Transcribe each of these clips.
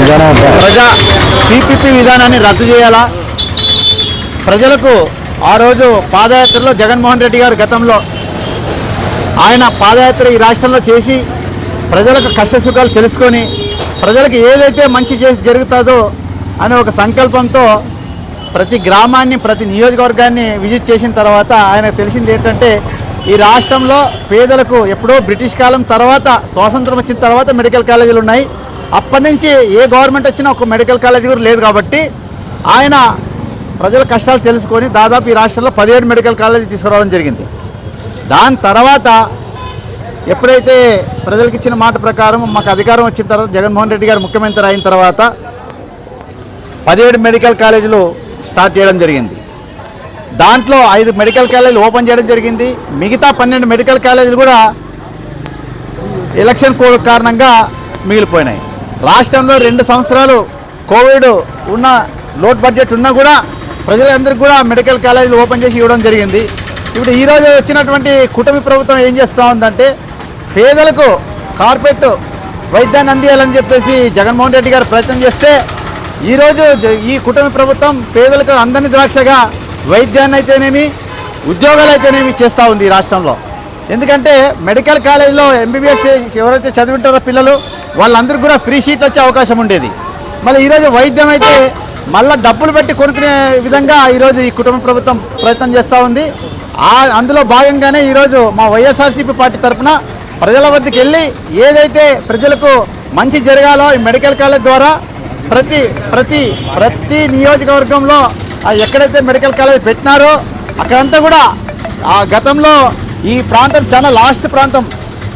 ప్రజా పీపీపీ విధానాన్ని రద్దు చేయాలా? ప్రజలకు ఆ రోజు పాదయాత్రలో జగన్మోహన్ రెడ్డి గారు గతంలో ఆయన పాదయాత్ర ఈ రాష్ట్రంలో చేసి ప్రజలకు కష్టసుఖాలు తెలుసుకొని ప్రజలకు ఏదైతే మంచి చేసి జరుగుతుందో అనే ఒక సంకల్పంతో ప్రతి గ్రామాన్ని ప్రతి నియోజకవర్గాన్ని విజిట్ చేసిన తర్వాత ఆయన తెలిసింది ఏంటంటే ఈ రాష్ట్రంలో పేదలకు ఎప్పుడో బ్రిటిష్ కాలం తర్వాత స్వాతంత్రం వచ్చిన తర్వాత మెడికల్ కాలేజీలు ఉన్నాయి. అప్పటి నుంచి ఏ గవర్నమెంట్ వచ్చినా ఒక మెడికల్ కాలేజీ కూడా లేదు కాబట్టి ఆయన ప్రజల కష్టాలు తెలుసుకొని దాదాపు ఈ రాష్ట్రంలో పదిహేడు మెడికల్ కాలేజీ తీసుకురావడం జరిగింది. దాని తర్వాత ఎప్పుడైతే ప్రజలకు ఇచ్చిన మాట ప్రకారం మాకు అధికారం వచ్చిన తర్వాత జగన్మోహన్ రెడ్డి గారు ముఖ్యమంత్రి అయిన తర్వాత పదిహేడు మెడికల్ కాలేజీలు స్టార్ట్ చేయడం జరిగింది. దాంట్లో ఐదు మెడికల్ కాలేజీలు ఓపెన్ చేయడం జరిగింది. మిగతా పన్నెండు మెడికల్ కాలేజీలు కూడా ఎలక్షన్ కోడ్ కారణంగా మిగిలిపోయినాయి. రాష్ట్రంలో రెండు సంవత్సరాలు కోవిడ్ ఉన్న లోట్ బడ్జెట్ ఉన్నా కూడా ప్రజలందరికీ కూడా మెడికల్ కాలేజీలు ఓపెన్ చేసి ఇవ్వడం జరిగింది. ఇప్పుడు ఈరోజు వచ్చినటువంటి కుటుంబ ప్రభుత్వం ఏం చేస్తూ ఉందంటే పేదలకు కార్పొరేట్ వైద్యాన్ని అందియాలని చెప్పేసి జగన్మోహన్ రెడ్డి గారు ప్రయత్నం చేస్తే ఈరోజు ఈ కుటుంబ ప్రభుత్వం పేదలకు అందని ద్రాక్షగా వైద్యాన్ని అయితేనేమి ఉద్యోగాలు అయితేనేమి చేస్తూ ఉంది ఈ రాష్ట్రంలో. ఎందుకంటే మెడికల్ కాలేజ్లో ఎంబీబీఎస్ ఎవరైతే చదివింటారో పిల్లలు వాళ్ళందరికీ కూడా ఫ్రీ సీట్ వచ్చే అవకాశం ఉండేది. మళ్ళీ ఈరోజు వైద్యం అయితే మళ్ళీ డబ్బులు పెట్టి కొనుక్కునే విధంగా ఈరోజు ఈ కుటుంబ ప్రభుత్వం ప్రయత్నం చేస్తూ ఉంది. అందులో భాగంగానే ఈరోజు మా వైఎస్ఆర్సీపీ పార్టీ తరఫున ప్రజల వద్దకు వెళ్ళి ఏదైతే ప్రజలకు మంచి జరగాలో ఈ మెడికల్ కాలేజ్ ద్వారా ప్రతి ప్రతి ప్రతి నియోజకవర్గంలో ఎక్కడైతే మెడికల్ కాలేజ్ పెట్టినారో అక్కడంతా కూడా ఆ గతంలో ఈ ప్రాంతం చాలా లాస్ట్ ప్రాంతం.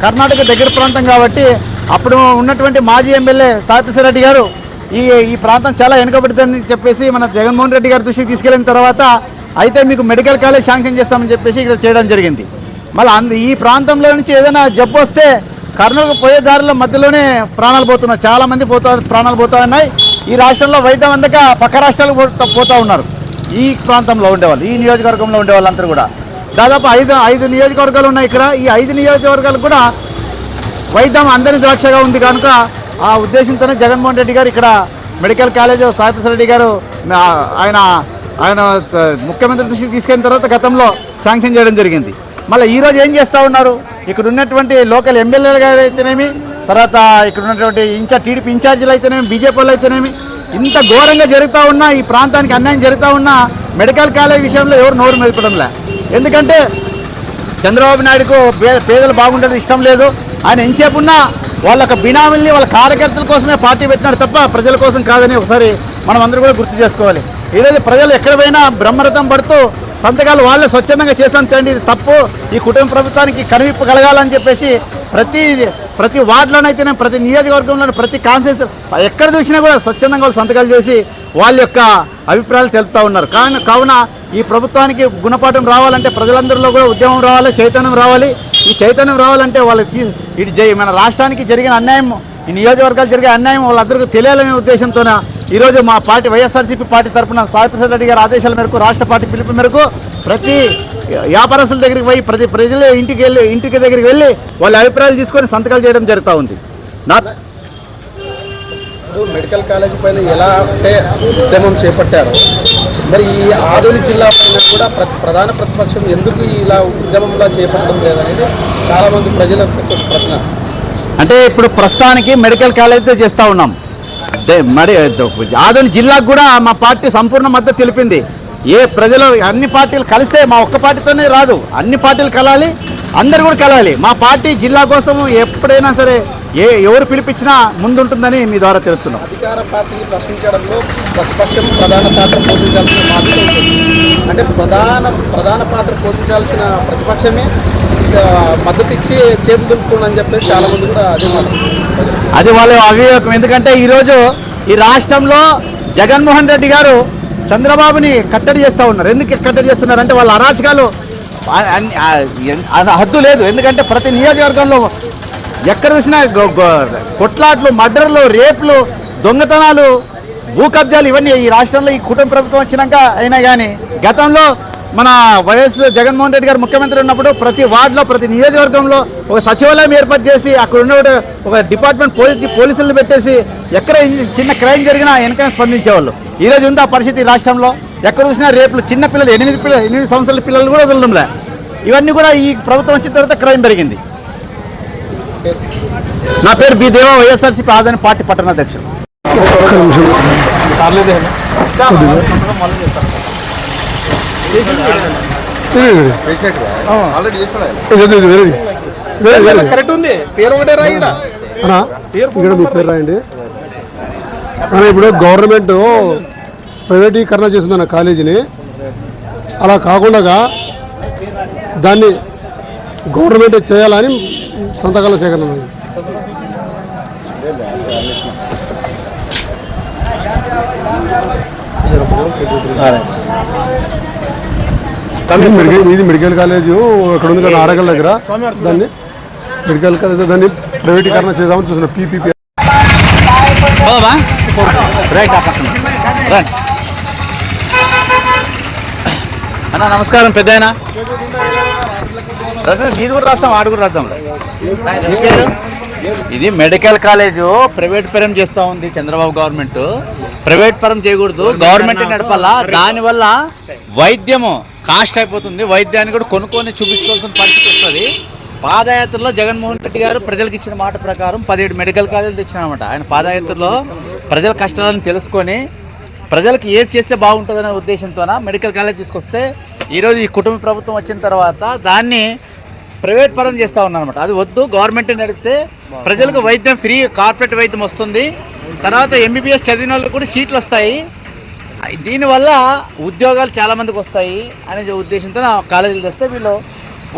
కర్ణాటక దగ్గర ప్రాంతం కాబట్టి అప్పుడు ఉన్నటువంటి మాజీ ఎమ్మెల్యే సాతిశ్వర రెడ్డి గారు ఈ ఈ ప్రాంతం చాలా వెనుకబడుతుందని చెప్పేసి మన జగన్మోహన్ రెడ్డి గారి దృష్టికి తీసుకెళ్ళిన తర్వాత అయితే మీకు మెడికల్ కాలేజ్ శాంక్షన్ చేస్తామని చెప్పేసి ఇక్కడ చేయడం జరిగింది. మళ్ళీ అందు ఈ ప్రాంతంలో నుంచి ఏదైనా జబ్బు వస్తే కర్నూలుకు పోయే దారిలో మధ్యలోనే ప్రాణాలు పోతున్నాయి చాలా మంది పోతా ప్రాణాలు పోతా ఉన్నాయి. ఈ రాష్ట్రంలో వైద్యం అందక పక్క రాష్ట్రాలకు పోతా- పోతా ఉన్నారు. ఈ ప్రాంతంలో ఉండేవాళ్ళు ఈ నియోజకవర్గంలో ఉండే వాళ్ళందరూ కూడా. దాదాపు ఐదు ఐదు నియోజకవర్గాలు ఉన్నాయి ఇక్కడ. ఈ ఐదు నియోజకవర్గాలు కూడా వైద్యం అందరి ద్రాక్షగా ఉంది. కనుక ఆ ఉద్దేశంతోనే జగన్మోహన్ రెడ్డి గారు ఇక్కడ మెడికల్ కాలేజ్ సాయిప్రసాద్ రెడ్డి గారు ఆయన ఆయన ముఖ్యమంత్రి దృష్టికి తీసుకెళ్ళిన తర్వాత గతంలో శాంక్షన్ చేయడం జరిగింది. మళ్ళీ ఈరోజు ఏం చేస్తూ ఉన్నారు? ఇక్కడ ఉన్నటువంటి లోకల్ ఎమ్మెల్యేలు గారు అయితేనేమి తర్వాత ఇక్కడ ఉన్నటువంటి ఇన్ఛార్జ్ టీడీపీ ఇన్ఛార్జీలు అయితేనేమి బీజేపీ వాళ్ళు అయితేనేమి ఇంత ఘోరంగా జరుగుతూ ఉన్నా ఈ ప్రాంతానికి అన్యాయం జరుగుతూ ఉన్నా మెడికల్ కాలేజ్ విషయంలో ఎవరు నోరు మెదపడంలే ఎందుకంటే చంద్రబాబు నాయుడుకు పేదలు బాగుండడం ఇష్టం లేదు. ఆయన ఎంతసేపు ఉన్నా వాళ్ళ యొక్క బినామీల్ని వాళ్ళ కార్యకర్తల కోసమే పార్టీ పెట్టినాడు తప్ప ప్రజల కోసం కాదని ఒకసారి మనం అందరూ కూడా గుర్తు చేసుకోవాలి. ఈరోజు ప్రజలు ఎక్కడ పోయినా బ్రహ్మరథం పడుతూ సంతకాలు వాళ్ళే స్వచ్ఛందంగా చేశాను తండ్రి ఇది తప్పు. ఈ కుటుంబ ప్రభుత్వానికి కనువిప్పు కలగాలని చెప్పేసి ప్రతి ప్రతి వార్డులోనైతేనే ప్రతి నియోజకవర్గంలోనే ప్రతి కాన్సెన్స్ ఎక్కడ చూసినా కూడా స్వచ్ఛందంగా వాళ్ళు సంతకాలు చేసి వాళ్ళ యొక్క అభిప్రాయాలు తెలుపుతూ ఉన్నారు. కానీ కావున ఈ ప్రభుత్వానికి గుణపాఠం రావాలంటే ప్రజలందరిలో కూడా ఉద్యమం రావాలి చైతన్యం రావాలి. ఈ చైతన్యం రావాలంటే వాళ్ళకి ఇటు మన రాష్ట్రానికి జరిగిన అన్యాయం ఈ నియోజకవర్గాలు జరిగే అన్యాయం వాళ్ళందరికీ తెలియాలనే ఉద్దేశంతోన ఈరోజు మా పార్టీ వైఎస్ఆర్సీపీ పార్టీ తరఫున సాయిప్రసాద్ రెడ్డి గారి ఆదేశాల మేరకు రాష్ట్ర పార్టీ పిలుపు మేరకు ప్రతి వ్యాపారస్తుల దగ్గరికి పోయి ప్రతి ప్రజల ఇంటికి వెళ్ళి ఇంటికి దగ్గరికి వెళ్ళి వాళ్ళ అభిప్రాయాలు తీసుకొని సంతకాలు చేయడం జరుగుతూ ఉంది. నా ఇప్పుడు మెడికల్ కాలేజీ పైన ఎలా అంటే ఉద్యమం చేపట్టారు? మరి ఈ ఆదోని జిల్లా పైన కూడా ప్ర ప్రధాన ప్రతిపక్షం ఎందుకు ఇలా ఉద్యమంలా చేపట్టడం లేదనేది చాలామంది ప్రజల ప్రశ్న. అంటే ఇప్పుడు ప్రస్తుతానికి మెడికల్ కాలేజీతో చేస్తూ ఉన్నాం. మరి ఆదోని జిల్లాకు కూడా మా పార్టీ సంపూర్ణ మద్దతు తెలిపింది. ఏ ప్రజలు అన్ని పార్టీలు కలిస్తే మా ఒక్క పార్టీతోనే రాదు. అన్ని పార్టీలు కలాలి అందరు కూడా కలాలి. మా పార్టీ జిల్లా కోసం ఎప్పుడైనా సరే ఏ ఎవరు పిలిపించినా ముందుంటుందని మీ ద్వారా తెలుపుతున్నాం. అధికార పార్టీని ప్రశ్నించడంలో ప్రతిపక్షం ప్రధాన పాత్ర పోషించాల్సిన అంటే ప్రధాన ప్రధాన పాత్ర పోషించాల్సిన ప్రతిపక్షమే మద్దతు ఇచ్చి చేతులు దులుపుతుందని చెప్పేసి చాలా మంది కూడా అదే. అది వాళ్ళ అవివేకం. ఎందుకంటే ఈరోజు ఈ రాష్ట్రంలో జగన్మోహన్ రెడ్డి గారు చంద్రబాబుని కట్టడి చేస్తూ ఉన్నారు. ఎందుకు కట్టడి చేస్తున్నారు అంటే వాళ్ళ అరాచకాలు హద్దు లేదు. ఎందుకంటే ప్రతి నియోజకవర్గంలో ఎక్కడ చూసినా గొ- కొట్లాట్లు మర్డర్లు రేపులు దొంగతనాలు భూకబ్జాలు ఇవన్నీ ఈ రాష్ట్రంలో ఈ కుటుంబ ప్రభుత్వం వచ్చినాక అయినా కానీ గతంలో మన వైఎస్ జగన్మోహన్ రెడ్డి గారు ముఖ్యమంత్రి ఉన్నప్పుడు ప్రతి వార్డులో ప్రతి నియోజకవర్గంలో ఒక సచివాలయం ఏర్పాటు చేసి అక్కడ ఉన్న ఒక డిపార్ట్మెంట్ పోలీస్ పోలీసులను పెట్టేసి ఎక్కడ చిన్న క్రైమ్ జరిగినా వెనకనే స్పందించేవాళ్ళు. ఈ రోజు ఉంది ఆ పరిస్థితి రాష్ట్రంలో? ఎక్కడ చూసినా రేపులు చిన్న పిల్లలు ఎనిమిది పిల్లలు ఎనిమిది సంవత్సరాల పిల్లలు కూడా వదలడంలే. ఇవన్నీ కూడా ఈ ప్రభుత్వం వచ్చిన తర్వాత క్రైమ్ పెరిగింది. నా పేరు బి దేవ వైఎస్ఆర్సీపీ ఆదాయ పార్టీ పట్టణాధ్యక్షుడు ఉంది. పేరు ఒకటే రాయిడా అన్నా ఇక్కడ మీ పేరు రాయండి. అన్న ఇప్పుడు గవర్నమెంట్ ప్రైవేటీకరణ చేసిందన్న కాలేజీని. అలా కాకుండా దాన్ని గవర్నమెంట్ చేయాలని సంతకాల సేకరణ. ఇది మెడికల్ ఇది మెడికల్ కాలేజ్ ఇక్కడ ఉంది కదా ఆరగల్ దగ్గర. దాన్ని మెడికల్ కాలేజ్ దాన్ని ప్రైవేటీకరణ చేద్దామని చూసిన పీపీపీ. అన్న నమస్కారం పెద్ద ఇది కూడా రాస్తాం ఆడు కూడా రాద్దాం. ఇది మెడికల్ కాలేజు ప్రైవేట్ పరం చేస్తా ఉంది చంద్రబాబు గవర్నమెంట్. ప్రైవేట్ పరం చేయకూడదు గవర్నమెంట్ నడపాలా? దానివల్ల వైద్యము కాస్ట్ అయిపోతుంది. వైద్యాన్ని కూడా కొనుక్కొని చూపించుకోవాల్సిన పరిస్థితి వస్తుంది. పాదయాత్రలో జగన్మోహన్ రెడ్డి గారు ప్రజలకు ఇచ్చిన మాట ప్రకారం పదిహేడు మెడికల్ కాలేజీలు తెచ్చినారన్నమాట. ఆయన పాదయాత్రలో ప్రజల కష్టాలను తెలుసుకొని ప్రజలకు ఏది చేస్తే బాగుంటుందనే ఉద్దేశంతోన మెడికల్ కాలేజ్ తీసుకొస్తే ఈరోజు ఈ కుటుంబ ప్రభుత్వం వచ్చిన తర్వాత దాన్ని ప్రైవేట్ పరం చేస్తూ ఉన్నారనమాట అది వద్దు గవర్నమెంట్ నడిపితే ప్రజలకు వైద్యం ఫ్రీ కార్పొరేట్ వైద్యం వస్తుంది. తర్వాత ఎంబీబీఎస్ చదివిన వాళ్ళకి కూడా సీట్లు వస్తాయి. దీనివల్ల ఉద్యోగాలు చాలామందికి వస్తాయి అనే ఉద్దేశంతో నా కాలేజీలు తెస్తే వీళ్ళు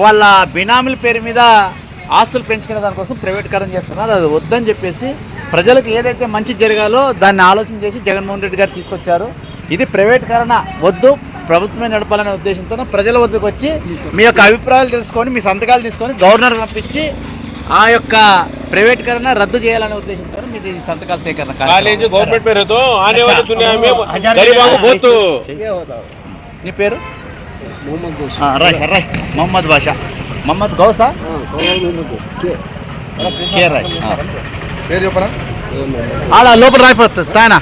వాళ్ళ బినామీల పేరు మీద ఆస్తులు పెంచుకునే దానికోసం ప్రైవేటీకరణ చేస్తున్నారు. అది వద్దని చెప్పేసి ప్రజలకు ఏదైతే మంచి జరగాలో దాన్ని ఆలోచన చేసి జగన్మోహన్ రెడ్డి గారు తీసుకొచ్చారు. ఇది ప్రైవేటీకరణ వద్దు ప్రభుత్వమే నడపాలనే ఉద్దేశంతో ప్రజల వద్దకు వచ్చి మీ యొక్క అభిప్రాయాలు తెలుసుకొని మీ సంతకాలు తీసుకొని గవర్నర్ పంపించి ఆ యొక్క ప్రైవేటీకరణ రద్దు చేయాలనే ఉద్దేశంతో మీది సంతకాల సేకరణ గవర్నమెంట్ నీ పేరు? మొహమ్మద్ బాషా. మొహమ్మద్ గౌసా? పేరు చెప్పరా? లోపల రాయిపోతుంది తాయనా?